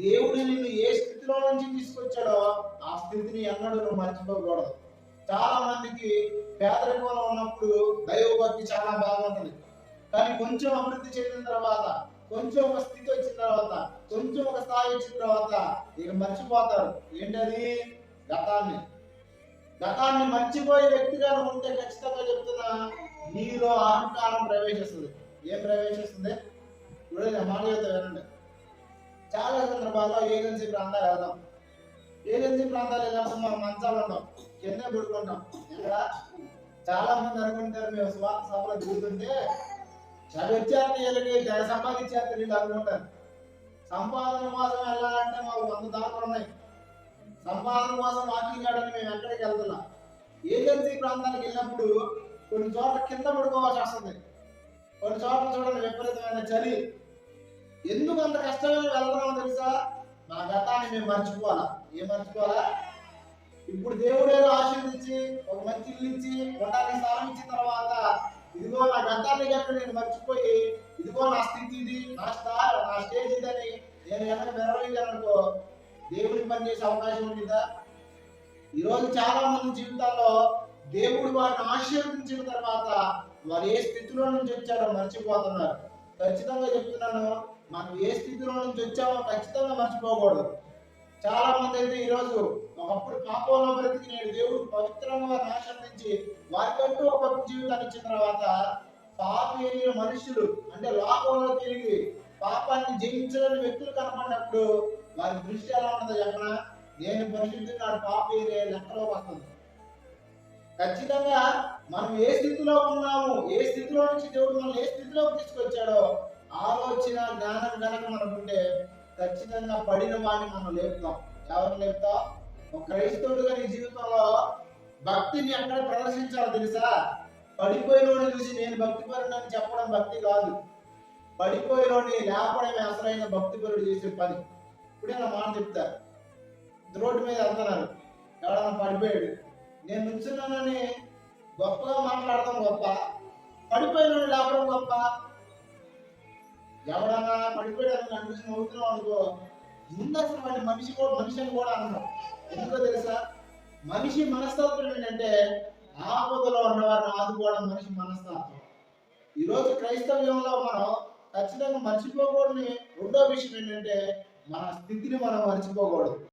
దేవుడు నిన్ను ఏ స్థితిలో నుంచి తీసుకొచ్చాడో ఆ స్థితిని ఎన్నడూ నువ్వు మర్చిపోకూడదు. చాలా మందికి పేదరికంలో ఉన్నప్పుడు దైవభక్తి చాలా బాగుంటుంది. కానీ కొంచెం అభివృద్ధి చెందిన తర్వాత కొంచెం ఒక స్థితి వచ్చిన తర్వాత కొంచెం ఒక స్థాయి వచ్చిన తర్వాత ఇక మర్చిపోతారు. ఏంటది? గతాన్ని. గతాన్ని మర్చిపోయే వ్యక్తిగా ఉంటే ఖచ్చితంగా చెప్తున్నా నీలో అహంకారం ప్రవేశిస్తుంది. ఏం ప్రవేశిస్తుంది? ఇప్పుడు మాట చెప్తా వినండి. చాలా సందర్భాల్లో ఏజెన్సీ ప్రాంతాలు వెళ్దాం. ఏజెన్సీ ప్రాంతాలు వెళ్ళినప్పుడు మనం మంచాలు ఉంటాం కింద పడుకుంటాం ఇక్కడ చాలా మంది అనుకుంటారు మేము స్వార్థ సభలో దిగుతుంటే చదివిచ్చేస్తే వీళ్ళకి జన సంపాదించారు వీళ్ళు అనుకుంటారు సంపాదన కోసం వెళ్ళాలంటే మాకు వంద దారులు ఉన్నాయి. సంపాదన కోసం వాకింగ్ ఆడని మేము ఎక్కడికి వెళ్తున్నాం? ఏజెన్సీ ప్రాంతానికి వెళ్ళినప్పుడు కొన్ని చోట్ల కింద పడుకోవాల్సి వస్తుంది. కొన్ని చోట్ల చూడండి విపరీతమైన చలి. ఎందుకు అంత కష్టమైన వెళ్తున్నామో తెలుసా? నా గతాన్ని మేము మర్చిపోవాలా? ఏం మర్చిపోవాలా? ఇప్పుడు దేవుడు ఏదో ఆశీర్వదించి ఒక మంచి ఇల్లు ఇచ్చి ఉండడానికి స్థలం ఇచ్చిన తర్వాత ఇదిగో నా గతాన్ని గట్టు నేను మర్చిపోయి ఇదిగో నా స్థితి ఇది నా స్టార్ నా స్టేజ్ ఇదని నేను వెనక మెరవేయగలనుకో దేవుడిని పనిచేసే అవకాశం ఉంటుందా? ఈరోజు చాలా మంది జీవితాల్లో దేవుడు వారిని ఆశీర్వదించిన తర్వాత వారు ఏ స్థితిలో నుంచి వచ్చారో మర్చిపోతున్నారు. ఖచ్చితంగా చెప్తున్నాను. మనం ఏ స్థితిలో నుంచి వచ్చామో ఖచ్చితంగా మర్చిపోకూడదు. చాలా మంది అయితే ఈరోజు ఒకప్పుడు పాపంలో బ్రతికి నేడు దేవుడు పవిత్రంగా వారిని ఆశీర్వదించి వారికంటూ ఒక జీవితాన్ని ఇచ్చిన తర్వాత పాపి అయిన మనుషులు అంటే లోకంలో తిరిగి పాపాన్ని జయించలేని వ్యక్తులు కనపడినప్పుడు వారి దృష్టి ఎలా ఉంటుందో చెప్పనా? నేను పరిశుద్ధి నాడు పాపి అనే లెక్కలో వస్తుంది. ఖచ్చితంగా మనం ఏ స్థితిలో ఉన్నాము ఏ స్థితిలో నుంచి దేవుడు మనల్ని ఏ స్థితిలోకి తీసుకొచ్చాడో ఆలోచన జ్ఞానం కనుక మనకుంటే ఖచ్చితంగా పడిన వాడిని మనం లేపుతాం. ఎవరు లేపుతాం? ఒక క్రైస్తవుడుగా నీ జీవితంలో భక్తిని ఎక్కడ ప్రదర్శించాలో తెలుసా? పడిపోయినోడిని చూసి నేను భక్తి అని చెప్పడం భక్తి కాదు. పడిపోయినోడిని లేపడమే అసలైన భక్తి పరుడు చేసే పని. ఇప్పుడే నా మాట చెప్తారు. రోడ్డు మీద వెళ్తున్నారు. ఎవడన్నా పడిపోయాడు? నేను నుంచున్నానని గొప్పగా మాట్లాడటం గొప్ప. పడిపోయిన లేపడం గొప్ప. ఎవడన్నా పడిపోయాడని నన్ను నవ్వుతున్నావు అనుకో ముందు అసలు వాడి మనిషి కూడా మనిషిని కూడా అన్నాం. ఎందుకో తెలుసా? మనిషి మనస్తత్వం ఏంటంటే ఆపదలో ఉన్నవారిని ఆదుకోవడం మనిషి మనస్తత్వం. ఈరోజు క్రైస్తవ్యంలో మనం ఖచ్చితంగా మర్చిపోకూడని రెండో విషయం ఏంటంటే మన స్థితిని మనం మర్చిపోకూడదు.